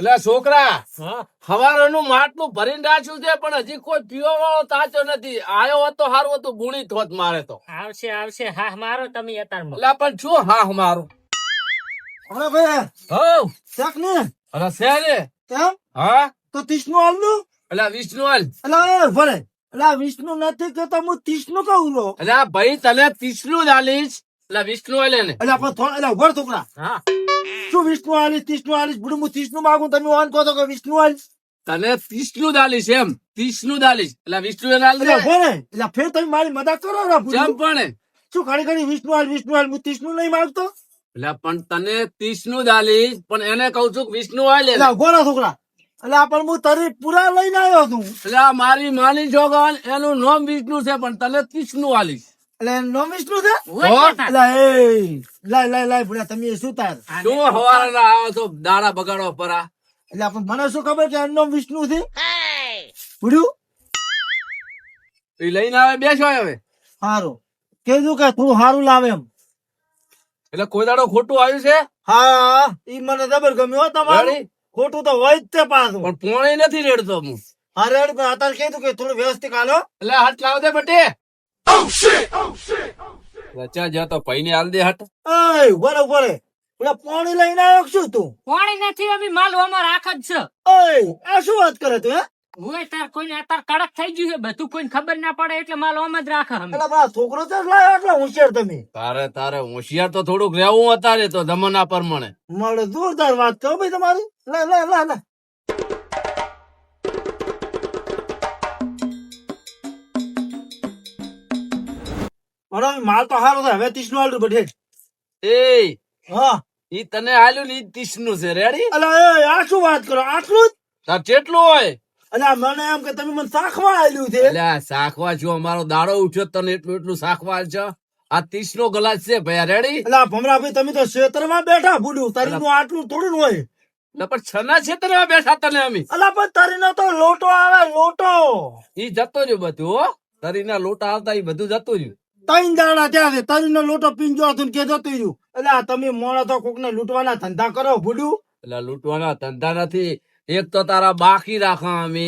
એટલે છોકરા હા? હવારનું માટલું ભરીને રાખ્યું છે પણ હજી કોઈ પીવા વાળો તાચો નથી. આયો હોત તો સારું હતું ગુણી થોત મારે તો. આવશે આવશે હા મારો તમે એટલે પણ શું હા મારું? અરે ભાઈ હો શેક ને? અરે શેરે કેમ? હા? તો ત્રીસનું એટલે વિષ્ણુ હાલ એટલે ભલે. એટલે વિષ્ણુ નથી કે તો હું નું કહું લો. એટલે ભાઈ તને તિષ્ણુ જ હાલીશ એટલે વિષ્ણુ હાલે ને. એટલે આપણે થોડા એટલે ઉભર છોકરા. હા. શું વિષ્ણુ આલીશ ત્રીસ આલીશ બુડું હું નું માગું તમે ઓન કહો તો કે વિષ્ણુ આલીશ. તને ત્રીસનું દાલીશ એમ. ત્રીસનું દાલીશ એટલે વિષ્ણુ એટલે ફેર તમે મારી મદદ કરો ને જેમ પણ શું ખાલી ખાલી વિષ્ણુ આલ વિષ્ણુ આલ હું ત્રીસનું નહીં માગતો? એટલે પણ તને ત્રીસનું દાલીશ પણ એને કહું છું કે વિષ્ણુ આલ એટલે ગોરા છોકરા. એટલે પણ હું તરી પૂરા લઈને આવ્યો છું. એટલે મારી માની જોગન એનું નામ વિષ્ણુ છે પણ તને ત્રીસનું આલીશ. એટલે એનું વિષ્ણુ છે લાય લાય લાય ભૂલા તમે શું તાર શું હવારના આવો છો દાડા બગાડો પરા એટલે આપણે મને શું ખબર કે એનું વિષ્ણુ છે ભૂડ્યું એ લઈને આવે બેસો હવે સારું કેજો કે થોડું સારું લાવે એમ એટલે કોઈ દાડો ખોટું આવ્યું છે હા ઈ મને જબર ગમ્યો હો તમારું ખોટું તો હોય જ તે પાછું પણ પોણે નથી રેડતો હું હા રેડ પણ અત્યારે કીધું કે થોડું વ્યવસ્થિત હાલો એટલે હાથ લાવ દે બટે રચા જા તો પૈને હાલ દે હાથ એય ઊભા ઊભા રે પેલા પાણી લઈને આવ્યો કે તું? પાણી નથી અમે માલ અમાર આખ જ છે. ઓય આ શું વાત કરે તું હે? હોય તાર કોઈને અત્યારે કડક થઈ ગયું છે બધું કોઈને ખબર ના પડે એટલે માલ આમ જ રાખે અમે. એટલે મારા છોકરો તો લાયો એટલે હોશિયાર તમે. તારે તારે હોશિયાર તો થોડુંક રહેવું અત્યારે તો જમાના પ્રમાણે. મળે જોરદાર વાત કરો ભાઈ તમારી. લે લે લે લે. બરાબર માલ તો સારો થાય. હવે ત્રીસનું આલ્યું બધે એ હા. ઈ તને આલ્યું ને ઈ ત્રીસનું છે. રેડી અલા એ આ શું વાત કરો? આટલું તાર કેટલું હોય. અલ્યા મને એમ કે તમે મને શાખમાં આલ્યું છે. આ શાખવા જો અમારો દાડો ઉઠ્યો તને એટલું એટલું શાખવા છે આ ત્રીસ નો ગ્લાસ છે ભૈયા. રેડી અલ્યા ભમરા ભાઈ તમે તો ક્ષેત્રમાં બેઠા ભૂલ્યું તારીનું આટલું થોડું ન હોય પણ છના છેતરે બેઠા તને અમે? પણ તારીનો તો લોટો આવે લોટો. ઈ જતો રહ્યો બધું તરીના લોટા આવતા ઈ બધું જતું રહ્યું. ત્રણ દાડા ત્યાં છે. તારીનો લોટો પીંજો હતો ને કે જતું રહ્યું અલ્યા તમે મોડા તો કોકને લૂંટવાના ધંધા કરો ભૂલ્યું એટલે લૂંટવાના ધંધા નથી. એક તો તારા બાકી રાખા અમે.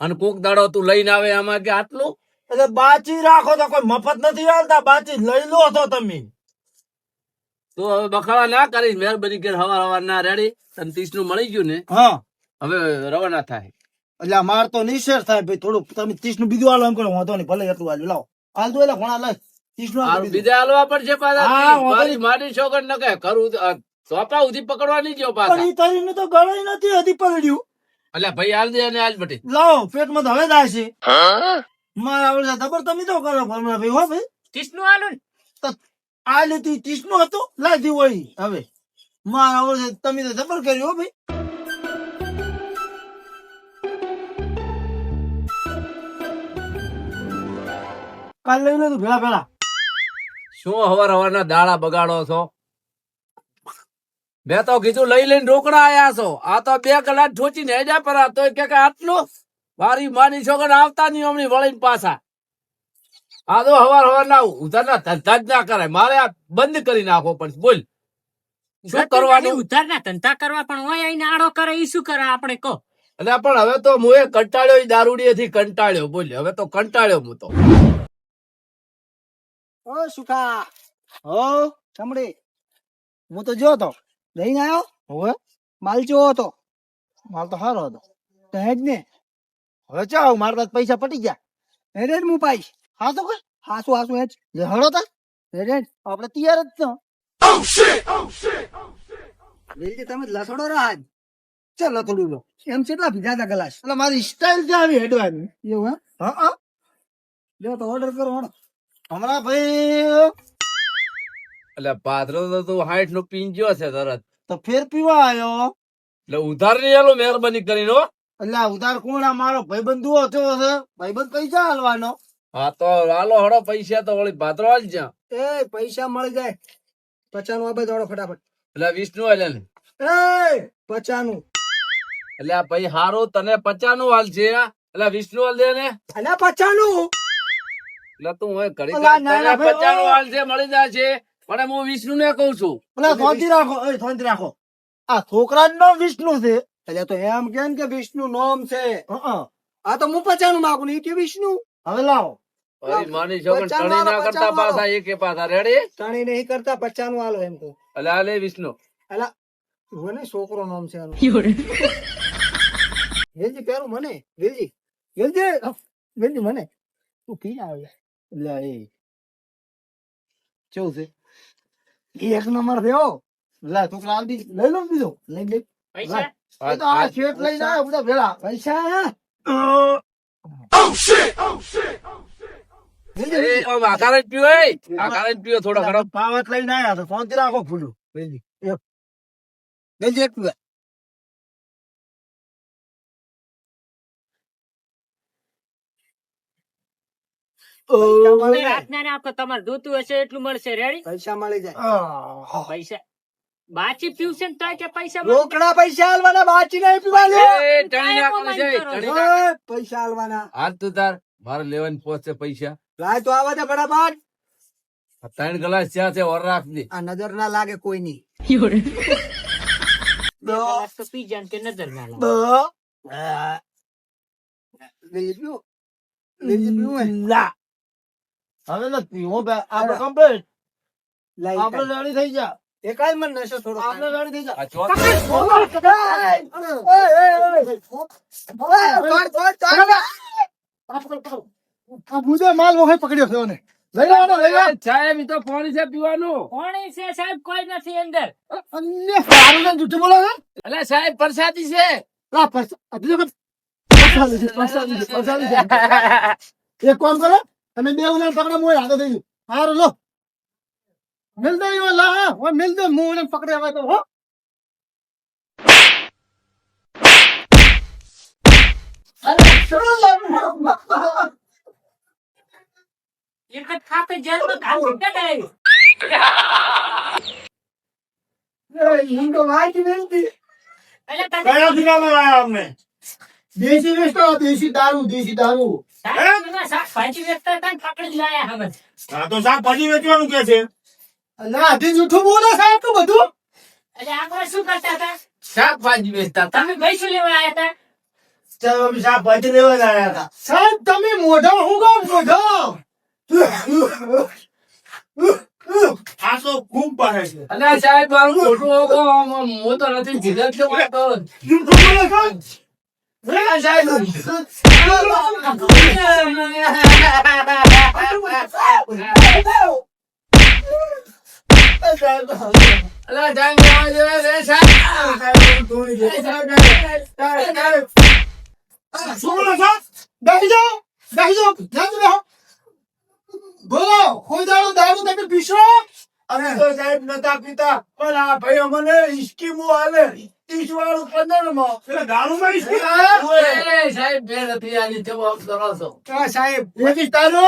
અને કોક દાડો તું લઈને આવે આમાં કે આટલું? એટલે બાચી રાખો તો કોઈ મફત નથી આવતા બાચી લઈ લો છો તમે. તો હવે બખાડા ના કરીશ. મહેરબાની કરી હવાર હવાર ના રેડી. તને ત્રીસનું મળી ગયું ને? હા. હવે રવાના થાય. એટલે માર તો નિશેષ થાય ભાઈ. થોડું તમે ત્રીસનું બીજું આલો એમ કરો. વાંધો નહીં ભલે એટલું આલ્યું લાવો. હાલ દો એટલે ઘણા લઈ. ત્રીસનું હારું બીજા હાલવા પડશે પાછા. હા, ત્રીસ. વાંધો મારી મારી છોકર ન કહે. કરું સોપા સુધી પકડવા ગયો પાછા. તારીને તો ગળાઈ નથી હજી પકડ્યું. એટલે ભાઈ હાલ દે અને હાલ બટી લાવો પેટમાં તો હવે થાય છે. મારા આવડે દબર તમે તો કરો ભાઈ હો ભાઈ. ત્રીસનું આલું તો આ લીધું હતું હોય. હવે. મારા આવડે તમે તો દબર કર્યું હો ભાઈ. કાલ લઈ લે તું ભેળા ભેળા. શું હવાર હવારના દાડા બગાડો છો? મેં તો કીધું લઈ લઈને રોકડા આયા છો. આ તો બે કલાક ઠોચીને હેજા પર તો કે આટલું મારી માની છોકર આવતા નહીં હમણાં વળીને પાછા? આ તો હવાર હવાર ના ઉધારના ધંધા જ ના કરાય. મારે આ બંધ કરી નાખો પણ બોલ. શું કરવાનું? ઉધાર ના ધંધા કરવા પણ હોય અહીં આડો કરે એ શું કરે આપણે કહો? એટલે પણ હવે તો હું એ કંટાળ્યો ઈ દારૂડીએથી કંટાળ્યો. બોલ હવે તો કંટાળ્યો હું તો. ઓ સુખા હો સાંભળી હું તો જો તો લઈને આવ્યો હવે માલ ચેવો હતો. માલ તો સારો હતો. તો જ ને. હવે ચાવ મારા પાસે પૈસા પટી ગયા. હેડે હું પાઈશ. હા તો કે? હાસુ હાસુ એજ હળો તા. હેડે આપણે તૈયાર જ છો. તમે લસડો રાજ ચાલ થોડું લો. એમ કેટલા ભીજા હતા ગલાસ એટલે મારી સ્ટાઇલ છે આવી હેડવાની? એવું હા? હા લ્યો તો ઓર્ડર કરો હણો હમણાં ભાઈ એટલે પાથરો તો તું હાઈટ નો પીંજ્યો છે તરત. તો ફેર પીવા આવ્યો એટલે ઉધાર નહીં આલો મહેરબાની કરીને હો. એટલે ઉધાર કોણ? આ મારો ભાઈબંધુ થયો છે ભાઈબંધ પૈસા હાલવાનો હા તો હાલો હડો પૈસા તો વળી પાત્રો હાલ જ્યાં. એ પૈસા મળી જાય. પચાનું આપે દોડો ફટાફટ. એટલે વિષ્ણુ ને. એ પચાનું. એટલે આ ભાઈ હારું તને પચાનું હાલ છે એટલે વિષ્ણુ હાલ દે ને. એટલે પચાનું. એટલે તું હવે ઘડી પચાસ. હાલ છે મળી જાય છે પણ હું વિષ્ણુ ને કઉ છું. પેલા થોંતી રાખો એ થોંતી રાખો. આ છોકરા નો વિષ્ણુ છે. એટલે તો એમ કેમ કે વિષ્ણુ નોમ છે. આ તો હું પચાનું માગું નહીં કે વિષ્ણુ. હવે લાવો. માની છોકરા ટણી ના કરતા પાછા એકે પાછા. રેડી ટણી નહીં કરતા પચાનું આલો એમ કહું. એટલે વિષ્ણુ. અલા જુઓ છોકરો નામ છે આનું. વેલજી પેરું મને. વેલજી વેલજી વેલજી મને. તું પી આવે લે એ કેવું છે ઈ એક નંબર થયો લે તું લાલ દી લઈ લો બીજો લઈ લે પૈસા એ તો આ શેઠ લઈને આવ્યો બધા ભેળા પૈસા વેલજી, એ આમ આકાર જ પીવો એ આકાર જ પીવો થોડો ઘણો પાવત લઈને તો ફોનથી રાખો ફૂલું એક એક પીવા તમે રાતના ને આપો તમારે જોતું હશે એટલું મળશે. રેડી પૈસા મળી જાય. પૈસા. બાચી પીવશે ને તોય કે પૈસા રોકડા પૈસા આલવાના બાકી નહીં પીવાને એ ટણી ના કરે છે. ટણી ના ઓય, પૈસા આલવાના. હાલ તું તાર. મારે લેવાની પહોંચે પૈસા. લાય તો આવા દે ફટાફટ. ત્રણ ગ્લાસ ચા છે ઓર રાખ દે. આ નજર ના લાગે કોઈ ની તો પી જાન કે નજર ના લાગે. હવે નથી હું આપડે કમ્પ્લીટ આપડે રેડી થઈ જા એકાદ મન નશો થોડો આપડે રેડી થઈ જા મુજે માલ મોહે પકડ્યો છે ઓને. લઈ લેવાનો લઈ લેવાનો સાહેબ તો પાણી છે પીવાનું. સાહેબ કોઈ નથી અંદર. અન્ય સારું ને જૂઠું બોલો ને એટલે સાહેબ પ્રસાદી છે. લા પૈસા પ્રસાદી પ્રસાદી પ્રસાદી એક કામ કરો. તમે બે ઉના પકડો મોય આગળ થઈ ગયું હારું લો. મિલ દે યો લા હા. ઓ મિલ દે મું એને પકડે હવે તો હો. એક જ ખાતે જેલમાં ઘાસી કઢાય. હિંગો વાંચી મિલતી એટલે તને કયા જિલ્લામાં લાયા અમને? દેશી વેચતો દેશી દારૂ દેશી દારૂ. તો શાકભાજી વેચવાનું કે છે? ના જૂઠું બોલો સાહેબ તો બધું. એટલે આપણે શું કરતા હતા? શાકભાજી વેચતા હતા. તમે ભાઈ શું લેવા આવ્યા હતા? ચાલો શાકભાજી લેવા જ આવ્યા હતા. સાહેબ તમે મોઢા હું કામ મોઢો. આ તો ખૂબ પાડે છે. અને સાહેબ મારું આમ હું તો નથી જીગર છો? બેસી જાઓ બેસી જાઓ ધ્યાન રહો બોલો અમે તો સાહેબ નતા પીતા પણ આ ભાઈઓ મને ઇસ્કીમો આલે. ત્રીસ વાળું પંદરમાં એટલે સાહેબ બે નથી આની જવાબ સાહેબ એકી તારો?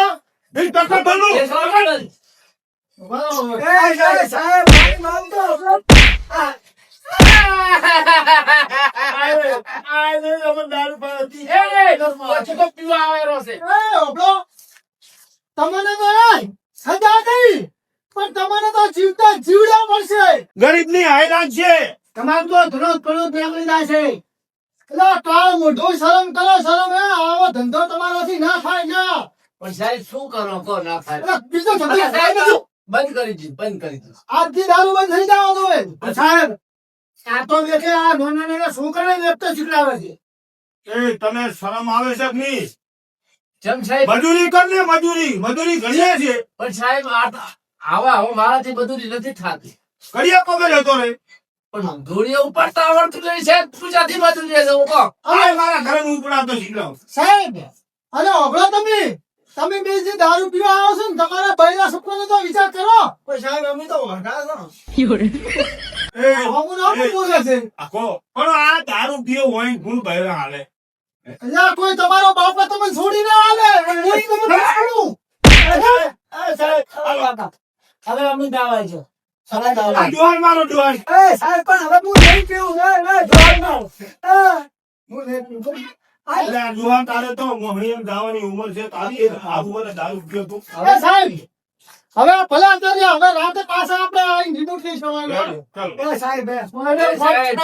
એક ટકા ભલું. એ સાહેબ સાહેબ પછી તો છે. એ ઓબળો. તમને તો સજા થઈ. પણ તમને તો જીવતા જીવડા પડશે ગરીબની હાયરાન છે. તમારું તો ધનો ધનો નીકળી છે. એટલે કાળ મોઢો શરમ કરો શરમ હે. આવો ધંધો તમારાથી ના થાય ના પણ સાહેબ શું કરો? કો ના થાય? બીજો ધંધો થાય સાહેબ, બંધ. કરી દીધું બંધ કરી દીધું આજથી દારૂ બંધ થઈ જાવ પણ સાહેબ આ તો દેખે આ નાના નાના છોકરાને વેપતો શીખડાવે છે. એ તમે શરમ આવે છે કે નહીં? જેમ સાહેબ મજૂરી કરને મજૂરી. મજૂરી ઘણી છે પણ સાહેબ આ આવા હવે મારાથી બધું નથી થતી. કડિયા પગે જતો રે. પણ ધૂળીએ ઉપાડતા આવડતું નહીં સાહેબ પૂજાથી બધું લે છે કહો. હવે મારા ઘરે હું ઉપડાતો સાહેબ અને ઓગળો તમે. તમે બે જે દારૂ પીવા આવો છો ને તમારા ભાઈના સપનાનો તો વિચાર કરો. કોઈ સાહેબ અમે તો વરડા છો. એ ના પણ બોલે છે. આખો પણ આ દારૂ પીવો હોય ગુણ ભરેલા હાલે. અલ્યા કોઈ તમારો બાપ તમને છોડી ના હાલે. હું ઈ તમને છોડું હવે અમે દાવાય મારો એ સાહેબ પણ હવે હું નહીં પીવું એ એ. જોર હું નહીં પીવું એટલે આ તારે તો મોહણીયમ જવાની ઉંમર છે. તારી એ આવું મને દારૂ પીયો તું. એ સાહેબ હવે ભલે અત્યારે હવે રાતે પાછા આપણે આવીને રીપોર્ટ થઈ જવાનું. એ સાહેબ, એ. ફોન- સાહેબ,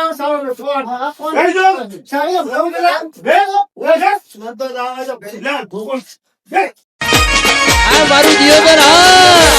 બે બે જ તો લે. બે. આ મારું